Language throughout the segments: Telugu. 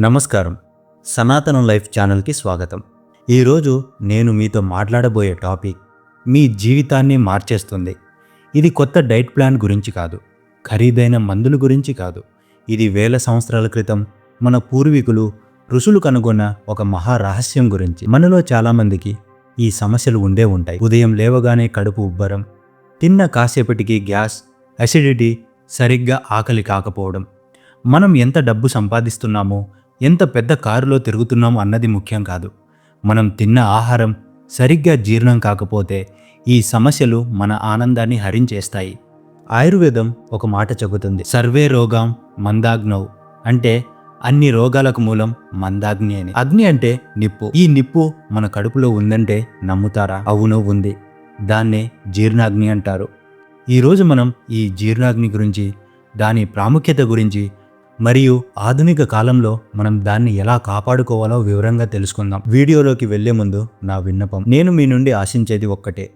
నమస్కారం. సనాతన లైఫ్ ఛానల్కి స్వాగతం. ఈరోజు నేను మీతో మాట్లాడబోయే టాపిక్ మీ జీవితాన్ని మార్చేస్తుంది. ఇది కొత్త డైట్ ప్లాన్ గురించి కాదు. ఖరీదైన మందుల గురించి కాదు. ఇది వేల సంవత్సరాల క్రితం మన పూర్వీకులు ఋషులు కనుగొన్న ఒక మహా రహస్యం గురించి. మనలో చాలామందికి ఈ సమస్యలు ఉండే ఉంటాయి. ఉదయం లేవగానే కడుపు ఉబ్బరం తిన్న కాసేపటికి గ్యాస్ అసిడిటీ సరిగ్గా ఆకలి కాకపోవడం మనం ఎంత డబ్బు సంపాదిస్తున్నామో ఎంత పెద్ద కారులో తిరుగుతున్నాం అన్నది ముఖ్యం కాదు. మనం తిన్న ఆహారం సరిగ్గా జీర్ణం కాకపోతే ఈ సమస్యలు మన ఆనందాన్ని హరించేస్తాయి. ఆయుర్వేదం ఒక మాట చెబుతుంది. సర్వే రోగం మందాగ్నౌ అంటే అన్ని రోగాలకు మూలం మందాగ్ని అని. అగ్ని అంటే నిప్పు. ఈ నిప్పు మన కడుపులో ఉందంటే నమ్ముతారా? అవును ఉంది. దాన్నే జీర్ణాగ్ని అంటారు. ఈరోజు మనం ఈ జీర్ణాగ్ని గురించి దాని ప్రాముఖ్యత గురించి మరియు ఆధునిక కాలంలో మనం దాన్ని ఎలా కాపాడుకోవాలో వివరంగా తెలుసుకుందాం. వీడియోలోకి వెళ్ళే ముందు నా విన్నపం. నేను మీ నుండి ఆశించేది ఒక్కటే.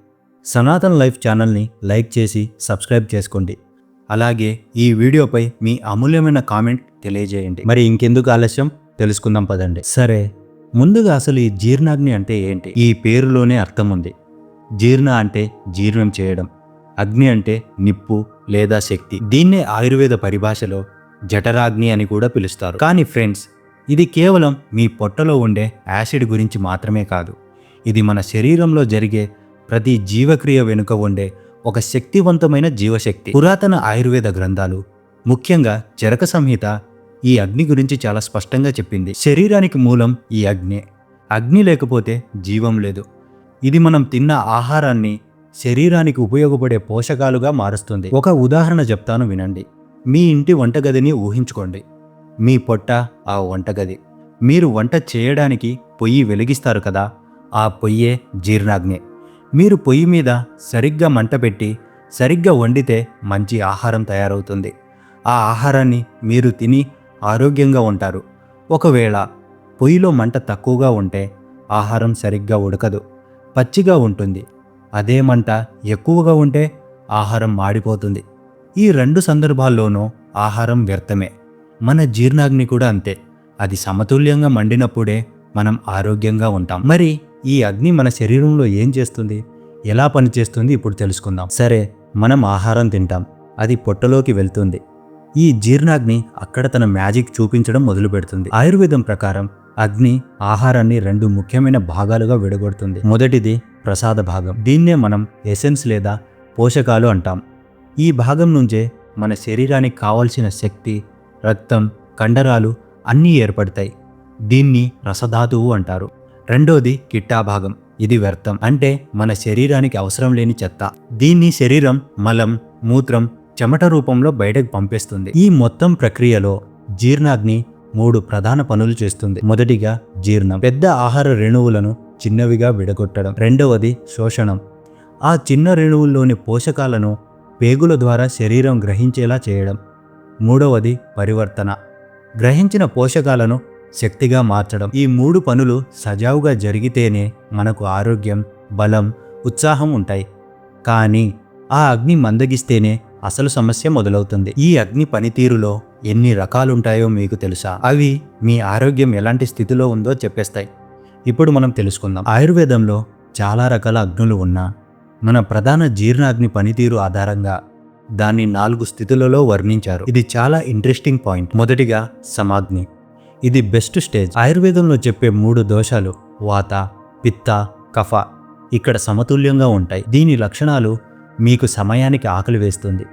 సనాతన్ లైఫ్ ఛానల్ని లైక్ చేసి సబ్స్క్రైబ్ చేసుకోండి. అలాగే ఈ వీడియోపై మీ అమూల్యమైన కామెంట్ తెలియజేయండి. మరి ఇంకెందుకు ఆలస్యం? తెలుసుకుందాం పదండి. సరే. ముందుగా అసలు ఈ జీర్ణాగ్ని అంటే ఏంటి? ఈ పేరులోనే అర్థం ఉంది. జీర్ణ అంటే జీర్ణం చేయడం. అగ్ని అంటే నిప్పు లేదా శక్తి. దీన్నే ఆయుర్వేద పరిభాషలో జఠరాగ్ని అని కూడా పిలుస్తారు. కానీ ఫ్రెండ్స్ ఇది కేవలం మీ పొట్టలో ఉండే యాసిడ్ గురించి మాత్రమే కాదు. ఇది మన శరీరంలో జరిగే ప్రతి జీవక్రియ వెనుక ఉండే ఒక శక్తివంతమైన జీవశక్తి. పురాతన ఆయుర్వేద గ్రంథాలు ముఖ్యంగా చరక సంహిత ఈ అగ్ని గురించి చాలా స్పష్టంగా చెప్పింది. శరీరానికి మూలం ఈ అగ్ని. అగ్ని లేకపోతే జీవం లేదు. ఇది మనం తిన్న ఆహారాన్ని శరీరానికి ఉపయోగపడే పోషకాలుగా మారుస్తుంది. ఒక ఉదాహరణ చెప్తాను వినండి. మీ ఇంటి వంటగదిని ఊహించుకోండి. మీ పొట్ట ఆ వంటగది. మీరు వంట చేయడానికి పొయ్యి వెలిగిస్తారు కదా ఆ పొయ్యే జీర్ణాగ్నే. మీరు పొయ్యి మీద సరిగ్గా మంట పెట్టి సరిగ్గా వండితే మంచి ఆహారం తయారవుతుంది. ఆ ఆహారాన్ని మీరు తిని ఆరోగ్యంగా ఉంటారు. ఒకవేళ పొయ్యిలో మంట తక్కువగా ఉంటే ఆహారం సరిగ్గా ఉడకదు. పచ్చిగా ఉంటుంది. అదే మంట ఎక్కువగా ఉంటే ఆహారం మాడిపోతుంది. ఈ రెండు సందర్భాల్లోనూ ఆహారం వ్యర్థమే. మన జీర్ణాగ్ని కూడా అంతే. అది సమతుల్యంగా మండినప్పుడే మనం ఆరోగ్యంగా ఉంటాం. మరి ఈ అగ్ని మన శరీరంలో ఏం చేస్తుంది? ఎలా పనిచేస్తుంది? ఇప్పుడు తెలుసుకుందాం. సరే మనం ఆహారం తింటాం. అది పొట్టలోకి వెళ్తుంది. ఈ జీర్ణాగ్ని అక్కడ తన మ్యాజిక్ చూపించడం మొదలు పెడుతుంది ఆయుర్వేదం ప్రకారం అగ్ని ఆహారాన్ని రెండు ముఖ్యమైన భాగాలుగా విడగొడుతుంది. మొదటిది ప్రసాద భాగం. దీన్నే మనం ఎసెన్స్ లేదా పోషకాలు అంటాం. ఈ భాగం నుంచే మన శరీరానికి కావలసిన శక్తి రక్తం కండరాలు అన్నీ ఏర్పడతాయి. దీన్ని రసధాతువు అంటారు. రెండోది కిట్టా భాగం. ఇది వ్యర్థం. అంటే మన శరీరానికి అవసరం లేని చెత్త. దీన్ని శరీరం మలం మూత్రం చెమట రూపంలో బయటకు పంపేస్తుంది. ఈ మొత్తం ప్రక్రియలో జీర్ణాగ్ని మూడు ప్రధాన పనులు చేస్తుంది. మొదటిగా జీర్ణం. పెద్ద ఆహార రేణువులను చిన్నవిగా విడగొట్టడం. రెండవది శోషణం. ఆ చిన్న రేణువుల్లోని పోషకాలను పేగుల ద్వారా శరీరం గ్రహించేలా చేయడం. మూడవది పరివర్తన. గ్రహించిన పోషకాలను శక్తిగా మార్చడం. ఈ మూడు పనులు సజావుగా జరిగితేనే మనకు ఆరోగ్యం బలం ఉత్సాహం ఉంటాయి. కానీ ఆ అగ్ని మందగిస్తేనే అసలు సమస్య మొదలవుతుంది. ఈ అగ్ని పనితీరులో ఎన్ని రకాలుంటాయో మీకు తెలుసా? అవి మీ ఆరోగ్యం ఎలాంటి స్థితిలో ఉందో చెప్పేస్తాయి. ఇప్పుడు మనం తెలుసుకుందాం. ఆయుర్వేదంలో చాలా రకాల అగ్నులు ఉన్నా మన ప్రధాన జీర్ణాగ్ని పనితీరు ఆధారంగా దాన్ని నాలుగు స్థితులలో వర్ణించారు. ఇది చాలా ఇంట్రెస్టింగ్ పాయింట్ మొదటిగా సమాగ్ని. ఇది బెస్ట్ స్టేజ్ ఆయుర్వేదంలో చెప్పే మూడు దోషాలు వాత పిత్త కఫ ఇక్కడ సమతుల్యంగా ఉంటాయి. దీని లక్షణాలు మీకు సమయానికి ఆకలి వేస్తుంది.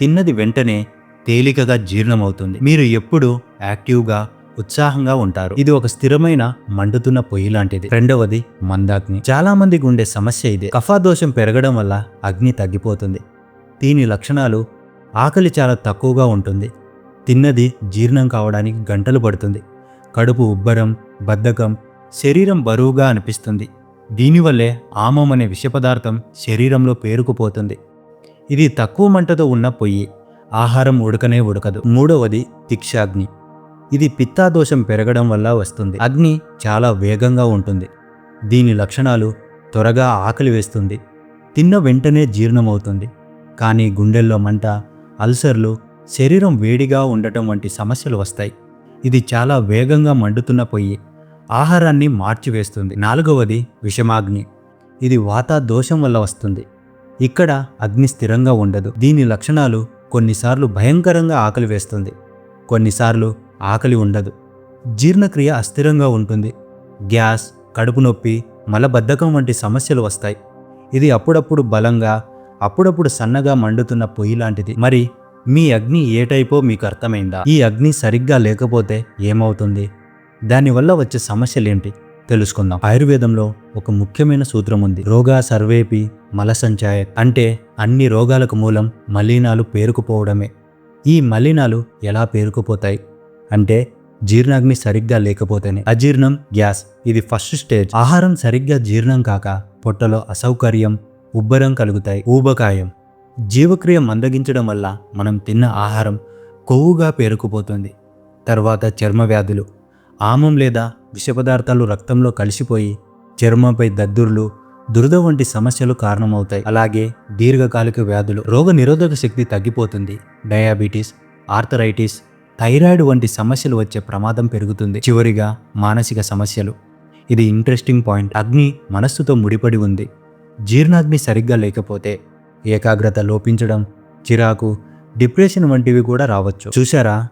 తిన్నది వెంటనే తేలికగా జీర్ణమవుతుంది. మీరు ఎప్పుడూ యాక్టివ్గా ఉత్సాహంగా ఉంటారు. ఇది ఒక స్థిరమైన మండుతున్న పొయ్యి లాంటిది రెండవది మందాగ్ని. చాలా మందికి ఉండే సమస్య ఇదే. కఫాదోషం పెరగడం వల్ల అగ్ని తగ్గిపోతుంది. దీని లక్షణాలు ఆకలి చాలా తక్కువగా ఉంటుంది. తిన్నది జీర్ణం కావడానికి గంటలు పడుతుంది. కడుపు ఉబ్బరం బద్ధకం శరీరం బరువుగా అనిపిస్తుంది. దీనివల్లే ఆమం అనే విషపదార్థం శరీరంలో పేరుకుపోతుంది. ఇది తక్కువ మంటతో ఉన్న పొయ్యి. ఆహారం ఉడకనే ఉడకదు. మూడవది తిక్షాగ్ని. ఇది పిత్తాదోషం పెరగడం వల్ల వస్తుంది. అగ్ని చాలా వేగంగా ఉంటుంది. దీని లక్షణాలు త్వరగా ఆకలి వేస్తుంది. తిన్న వెంటనే జీర్ణమవుతుంది. కానీ గుండెల్లో మంట అల్సర్లు శరీరం వేడిగా ఉండటం వంటి సమస్యలు వస్తాయి. ఇది చాలా వేగంగా మండుతున్న పొయ్యి. ఆహారాన్ని మార్చివేస్తుంది. నాలుగవది విషమాగ్ని. ఇది వాత దోషం వల్ల వస్తుంది. ఇక్కడ అగ్ని స్థిరంగా ఉండదు. దీని లక్షణాలు కొన్నిసార్లు భయంకరంగా ఆకలి వేస్తుంది. కొన్నిసార్లు ఆకలి ఉండదు. జీర్ణక్రియ అస్థిరంగా ఉంటుంది. గ్యాస్ కడుపు నొప్పి మలబద్ధకం వంటి సమస్యలు వస్తాయి. ఇది అప్పుడప్పుడు బలంగా అప్పుడప్పుడు సన్నగా మండుతున్న పొయ్యి లాంటిది. మరి మీ అగ్ని ఏ టైపో మీకు అర్థమైందా? ఈ అగ్ని సరిగ్గా లేకపోతే ఏమవుతుంది? దానివల్ల వచ్చే సమస్యలేంటి? తెలుసుకుందాం. ఆయుర్వేదంలో ఒక ముఖ్యమైన సూత్రం ఉంది. రోగా సర్వేపి మలసంచాయ అంటే అన్ని రోగాలకు మూలం మలినాలు పేరుకుపోవడమే. ఈ మలినాలు ఎలా పేరుకుపోతాయి? అంటే జీర్ణాగ్ని సరిగ్గా లేకపోతేనే. అజీర్ణం గ్యాస్ ఇది ఫస్ట్ స్టేజ్. ఆహారం సరిగ్గా జీర్ణం కాక పొట్టలో అసౌకర్యం ఉబ్బరం కలుగుతాయి. ఊబకాయం. జీవక్రియ మందగించడం వల్ల మనం తిన్న ఆహారం కొవ్వుగా పేరుకుపోతుంది. తర్వాత చర్మ వ్యాధులు. ఆమం లేదా విష పదార్థాలు రక్తంలో కలిసిపోయి చర్మంపై దద్దుర్లు దురద వంటి సమస్యలు కారణమవుతాయి. అలాగే దీర్ఘకాలిక వ్యాధులు. రోగ నిరోధక శక్తి తగ్గిపోతుంది. డయాబెటీస్ ఆర్థరైటిస్ థైరాయిడ్ వంటి సమస్యలు వచ్చే ప్రమాదం పెరుగుతుంది. చివరిగా మానసిక సమస్యలు. ఇది ఇంట్రెస్టింగ్ పాయింట్. అగ్ని మనస్సుతో ముడిపడి ఉంది. జీర్ణాగ్ని సరిగ్గా లేకపోతే ఏకాగ్రత లోపించడం చిరాకు డిప్రెషన్ వంటివి కూడా రావచ్చు. చూసారా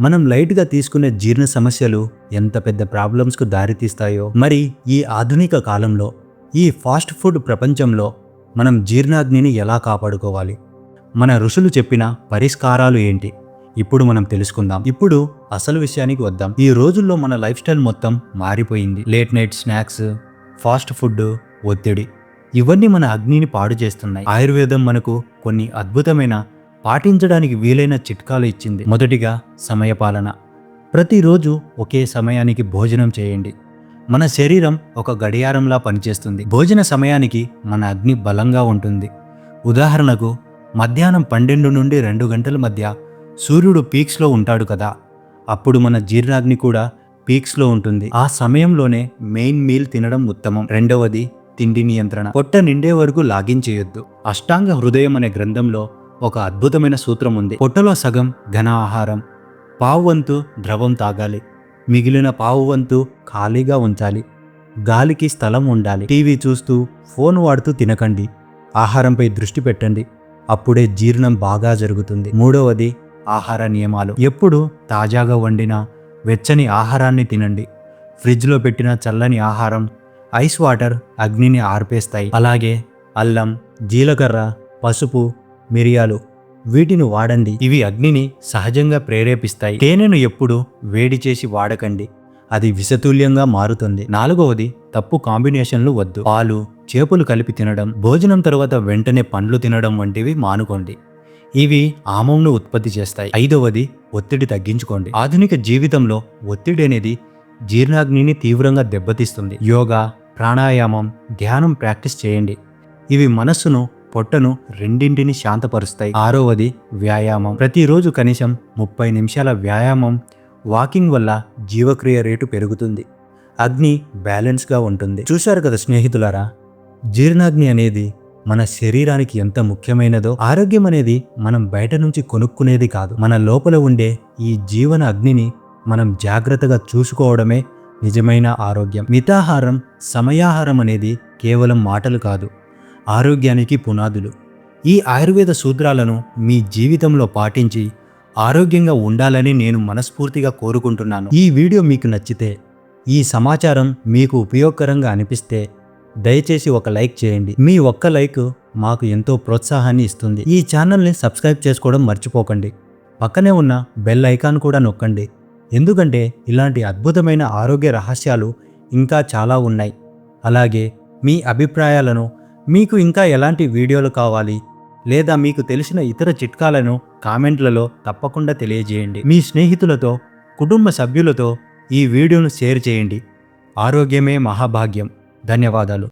మనం లైట్గా తీసుకునే జీర్ణ సమస్యలు ఎంత పెద్ద ప్రాబ్లమ్స్కు దారితీస్తాయో. మరి ఈ ఆధునిక కాలంలో ఈ ఫాస్ట్ ఫుడ్ ప్రపంచంలో మనం జీర్ణాగ్నిని ఎలా కాపాడుకోవాలి? మన ఋషులు చెప్పిన పరిష్కారాలు ఏంటి? ఇప్పుడు మనం తెలుసుకుందాం. ఇప్పుడు అసలు విషయానికి వద్దాం. ఈ రోజుల్లో మన లైఫ్ స్టైల్ మొత్తం మారిపోయింది. Late night snacks fast food ఒత్తిడి ఇవన్నీ మన అగ్నిని పాడు చేస్తున్నాయి. ఆయుర్వేదం మనకు కొన్ని అద్భుతమైన పాటించడానికి వీలైన చిట్కాలు ఇచ్చింది. మొదటిగా సమయపాలన ప్రతిరోజు ఒకే సమయానికి భోజనం చేయండి. మన శరీరం ఒక గడియారంలా పనిచేస్తుంది. భోజన సమయానికి మన అగ్ని బలంగా ఉంటుంది. ఉదాహరణకు మధ్యాహ్నం పన్నెండు నుండి రెండు గంటల మధ్య సూర్యుడు పీక్స్లో ఉంటాడు కదా. అప్పుడు మన జీర్ణాగ్ని కూడా పీక్స్లో ఉంటుంది. ఆ సమయంలోనే మెయిన్ మీల్ తినడం ఉత్తమం. రెండవది తిండి నియంత్రణ. పొట్ట నిండే వరకు లాగిన్ చేయొద్దు. అష్టాంగ హృదయం అనే గ్రంథంలో ఒక అద్భుతమైన సూత్రం ఉంది. పొట్టలో సగం ఘన ఆహారం. పావు వంతు ద్రవం తాగాలి. మిగిలిన పావు వంతు ఖాళీగా ఉంచాలి. గాలికి స్థలం ఉండాలి. టీవీ చూస్తూ ఫోన్ వాడుతూ తినకండి. ఆహారంపై దృష్టి పెట్టండి. అప్పుడే జీర్ణం బాగా జరుగుతుంది. మూడవది ఆహార నియమాలు. ఎప్పుడు తాజాగా వండిన వెచ్చని ఆహారాన్ని తినండి. ఫ్రిడ్జ్లో పెట్టిన చల్లని ఆహారం ఐస్ వాటర్ అగ్నిని ఆర్పేస్తాయి. అలాగే అల్లం జీలకర్ర పసుపు మిరియాలు వీటిని వాడండి. ఇవి అగ్నిని సహజంగా ప్రేరేపిస్తాయి. తేనెను ఎప్పుడు వేడి చేసి వాడకండి. అది విషతుల్యంగా మారుతుంది. నాలుగవది తప్పు కాంబినేషన్లు వద్దు. పాలు చేపలు కలిపి తినడం భోజనం తర్వాత వెంటనే పండ్లు తినడం వంటివి మానుకోండి. ఇవి ఆమంను ఉత్పత్తి చేస్తాయి. ఐదవది ఒత్తిడి తగ్గించుకోండి. ఆధునిక జీవితంలో ఒత్తిడి అనేది జీర్ణాగ్నిని తీవ్రంగా దెబ్బతీస్తుంది. యోగా ప్రాణాయామం ధ్యానం ప్రాక్టీస్ చేయండి. ఇవి మనస్సును పొట్టను రెండింటిని శాంతపరుస్తాయి. ఆరవది వ్యాయామం. ప్రతిరోజు కనీసం ముప్పై నిమిషాల వ్యాయామం వాకింగ్ వల్ల జీవక్రియ రేటు పెరుగుతుంది. అగ్ని బ్యాలెన్స్గా ఉంటుంది. చూశారు కదా స్నేహితులారా? జీర్ణాగ్ని అనేది మన శరీరానికి ఎంత ముఖ్యమైనదో ఆరోగ్యం అనేది మనం బయట నుంచి కొనుక్కునేది కాదు. మన లోపల ఉండే ఈ జీవన అగ్నిని మనం జాగ్రత్తగా చూసుకోవడమే నిజమైన ఆరోగ్యం. మితాహారం సమయాహారం అనేది కేవలం మాటలు కాదు ఆరోగ్యానికి పునాదులు. ఈ ఆయుర్వేద సూత్రాలను మీ జీవితంలో పాటించి ఆరోగ్యంగా ఉండాలని నేను మనస్ఫూర్తిగా కోరుకుంటున్నాను. ఈ వీడియో మీకు నచ్చితే ఈ సమాచారం మీకు ఉపయోగకరంగా అనిపిస్తే దయచేసి ఒక లైక్ చేయండి. మీ ఒక్క లైక్ మాకు ఎంతో ప్రోత్సాహాన్ని ఇస్తుంది. ఈ ఛానల్ని సబ్స్క్రైబ్ చేసుకోవడం మర్చిపోకండి. పక్కనే ఉన్న బెల్ ఐకాన్ కూడా నొక్కండి. ఎందుకంటే ఇలాంటి అద్భుతమైన ఆరోగ్య రహస్యాలు ఇంకా చాలా ఉన్నాయి. అలాగే మీ అభిప్రాయాలను మీకు ఇంకా ఎలాంటి వీడియోలు కావాలి లేదా మీకు తెలిసిన ఇతర చిట్కాలను కామెంట్లలో తప్పకుండా తెలియజేయండి. మీ స్నేహితులతో కుటుంబ సభ్యులతో ఈ వీడియోను షేర్ చేయండి. ఆరోగ్యమే మహాభాగ్యం. ధన్యవాదాలు.